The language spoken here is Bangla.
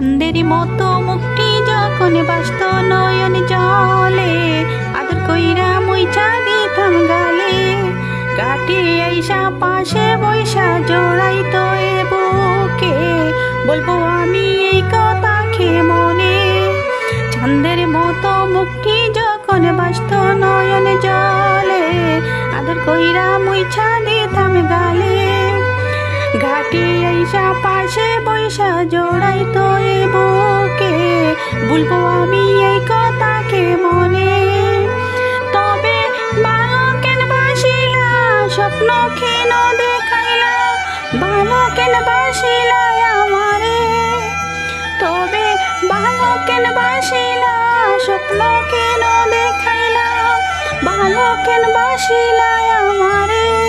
চাঁদের মতো মুক্তি যখন বাস্ত নয়ন জলে, আদর কইরা মুইছা দিতাম গালে। কাটে আইসা পাশে বৈশা জোড়াই তো এ বুকে, বলব আমি এই কথা খে মনে? চাঁদের মতো মুক্তি যখন বাস্ত নয়ন জলে, আদর কইরা মুইছা দিতাম গালে। ঘাটে আইসা পাশে বৈশা জোড়াই তো আমি এই কথাকে মনে। তবে ভালো বাসিলা স্বপ্ন কেন দেখাইলা। ভালো কেন বাসিলা আমারে। তবে ভালো কেন বাসিলা স্বপ্ন কেন দেখাইলা। ভালো কেন বাসিলা আমারে।